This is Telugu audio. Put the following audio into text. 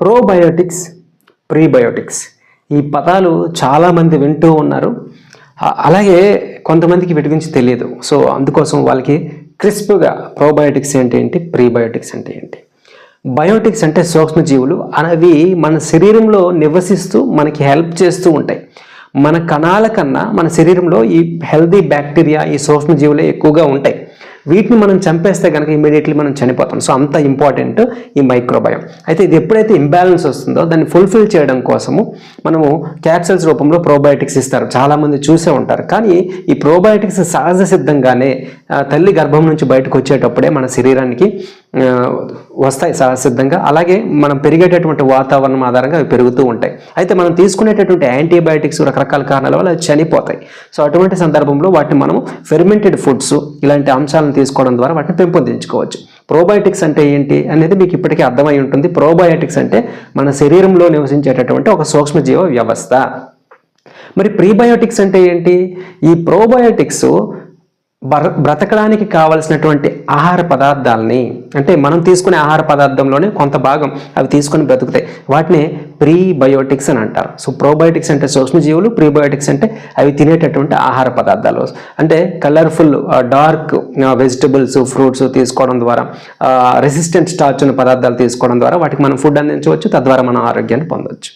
ప్రోబయోటిక్స్ ప్రీబయోటిక్స్ ఈ పదాలు చాలామంది వింటూ ఉన్నారు. అలాగే కొంతమందికి వీటి గురించి తెలియదు. సో అందుకోసం వాళ్ళకి క్రిస్ప్గా ప్రోబయోటిక్స్ అంటే ఏంటి? ప్రీబయోటిక్స్ అంటే ఏంటి? బయోటిక్స్ అంటే సూక్ష్మజీవులు అనేవి మన శరీరంలో నివసిస్తూ మనకి హెల్ప్ చేస్తూ ఉంటాయి. మన కణాల కన్నా మన శరీరంలో ఈ హెల్దీ బ్యాక్టీరియా ఈ సూక్ష్మజీవులే ఎక్కువగా ఉంటాయి. వీటిని మనం చంపేస్తే కనుక ఇమీడియట్లీ మనం చనిపోతాం. సో అంత ఇంపార్టెంట్ ఈ మైక్రోబయం అయితే ఇది ఎప్పుడైతే ఇంబ్యాలెన్స్ వస్తుందో దాన్ని ఫుల్ఫిల్ చేయడం కోసము మనము క్యాప్సల్స్ రూపంలో ప్రోబయోటిక్స్ ఇస్తారు. చాలామంది చూసే ఉంటారు. కానీ ఈ ప్రోబయోటిక్స్ సహజ సిద్ధంగానే తల్లి గర్భం నుంచి బయటకు వచ్చేటప్పుడే మన శరీరానికి వస్తాయి సహజ సిద్ధంగా. అలాగే మనం పెరిగేటటువంటి వాతావరణం ఆధారంగా అవి పెరుగుతూ ఉంటాయి. అయితే మనం తీసుకునేటటువంటి యాంటీబయాటిక్స్ రకరకాల కారణాల వల్ల అవి చనిపోతాయి. సో అటువంటి సందర్భంలో వాటిని మనం ఫెర్మెంటెడ్ ఫుడ్స్ ఇలాంటి అంశాలను తీసుకోవడం ద్వారా వాటిని పెంపొందించుకోవచ్చు. ప్రోబయోటిక్స్ అంటే ఏంటి అనేది మీకు ఇప్పటికే అర్థమై ఉంటుంది. ప్రోబయోటిక్స్ అంటే మన శరీరంలో నివసించేటటువంటి ఒక సూక్ష్మజీవ వ్యవస్థ. మరి ప్రీబయోటిక్స్ అంటే ఏంటి? ఈ ప్రోబయోటిక్స్ బ్ర బ్రతకడానికి కావలసినటువంటి ఆహార పదార్థాలని అంటే మనం తీసుకునే ఆహార పదార్థంలోనే కొంత భాగం అవి తీసుకొని బ్రతుకుతాయి. వాటిని ప్రీబయోటిక్స్ అని అంటారు. సో ప్రోబయోటిక్స్ అంటే సూక్ష్మజీవులు ప్రీబయోటిక్స్ అంటే అవి తినేటటువంటి ఆహార పదార్థాలు. అంటే కలర్ఫుల్ డార్క్ వెజిటబుల్స్ ఫ్రూట్స్ తీసుకోవడం ద్వారా రెసిస్టెంట్ స్టార్చ్ ఉన్న పదార్థాలు తీసుకోవడం ద్వారా వాటికి మనం ఫుడ్ అందించవచ్చు. తద్వారా మనం ఆరోగ్యాన్ని పొందవచ్చు